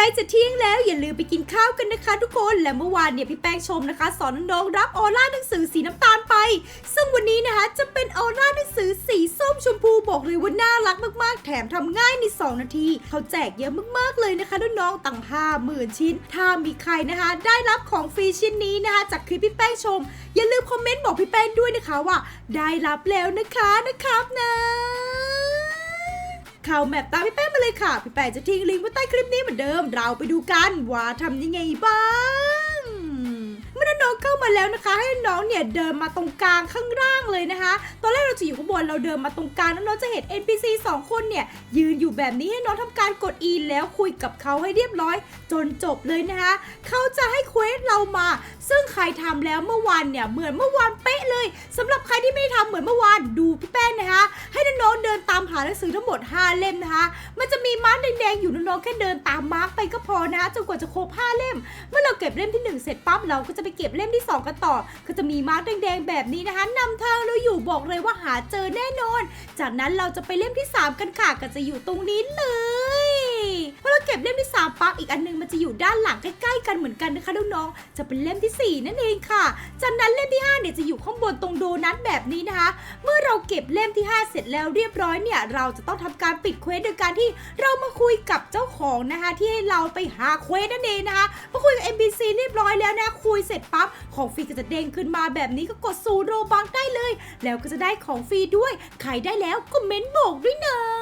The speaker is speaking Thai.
กล้จะเที่ยงแล้วอย่าลืมไปกินข้าวกันนะคะทุกคนและเมื่อวานเนี่ยพี่แป้งชมนะคะ สอนน้องรับออร่าหนังสือสีน้ำตาลไป ซึ่งวันนี้นะคะจะเป็นออร่าหนังสือสีส้มชมพูบอกเลยว่าน่ารักมากๆ แถมทำง่ายใน 2 นาที เขาแจกเยอะมากๆเลยนะคะน้องๆตั้งห้าหมื่นชิ้น ถ้ามีใครนะคะ ได้รับของฟรีชิ้นนี้นะคะจากคลิปพี่แป้งชม อย่าลืมคอมเมนต์บอกพี่แป้งด้วยนะคะว่า ได้รับแล้วนะคะนะครับนะ เข้าแมปตามพี่แป้งมาเลยค่ะ พี่แป้งจะทิ้งลิงก์ไว้ใต้คลิปนี้เหมือนเดิม เราไปดูกันว่าทำยังไงบ้างเมื่อน้องเข้ามาแล้วนะคะ ให้น้องเนี่ยเดินมาตรงกลางข้างล่างเลยนะคะ ตอนแรกเราจะอยู่ข้างบนเราเดินมาตรงกลางแล้วน้องจะเห็น NPC 2 คนเนี่ยยืนอยู่แบบนี้ให้น้องทำการกด E แล้วคุยกับเขาให้เรียบร้อย จนจบเลยนะคะ เขาจะให้เควสเรามา ซึ่งใครทำแล้วเมื่อวานเนี่ยเหมือนเมื่อวานเป๊ะเลยสำหรับใครที่ไม่ได้ทำเหมือนเมื่อวานดูพี่แป้งนะคะให้ หาหนังสือทั้งหมด 5 เล่มนะคะ มันจะมีมาร์กแดงๆอยู่น้องๆแค่เดินตามมาร์กไปก็พอนะคะจนกว่าจะครบ5เล่ม เมื่อเราเก็บเล่มที่ 1 เสร็จปั๊บเราก็จะไปเก็บเล่มที่ 2 กันต่อ ก็จะมีมาร์กแดงๆแบบนี้นะคะนำทางเราอยู่บอกเลยว่าหาเจอแน่นอน จากนั้นเราจะไปเล่มที่ 3 กันค่ะก็จะอยู่ตรงนี้เลย พอเราเก็บเล่มที่3ปั๊บอีกอันนึงมันจะอยู่ด้านหลังใกล้ๆกันเหมือนกันนะคะน้องๆจะเป็นเล่มทีสี่ 4 นั่นเองค่ะ จากนั้นเล่มที่5เนี่ยจะอยู่ข้างบนตรงโดนัทแบบนี้นะคะ เมื่อเราเก็บเล่มที่ 5 เสร็จแล้วเรียบร้อยเนี่ยเราจะต้องทำการปิดเควสโดยการที่เรามาคุยกับเจ้าของนะคะ ที่ให้เราไปหาเควสนั่นเองนะคะมาคุยกับ NPC เรียบร้อยแล้วนะคุยเสร็จปั๊บของฟรีก็จะเด้งขึ้นมาแบบนี้ก็กดซูโรบังได้เลย แล้วก็จะได้ของฟรีด้วยใครได้แล้วคอมเมนต์บอกด้วยนะ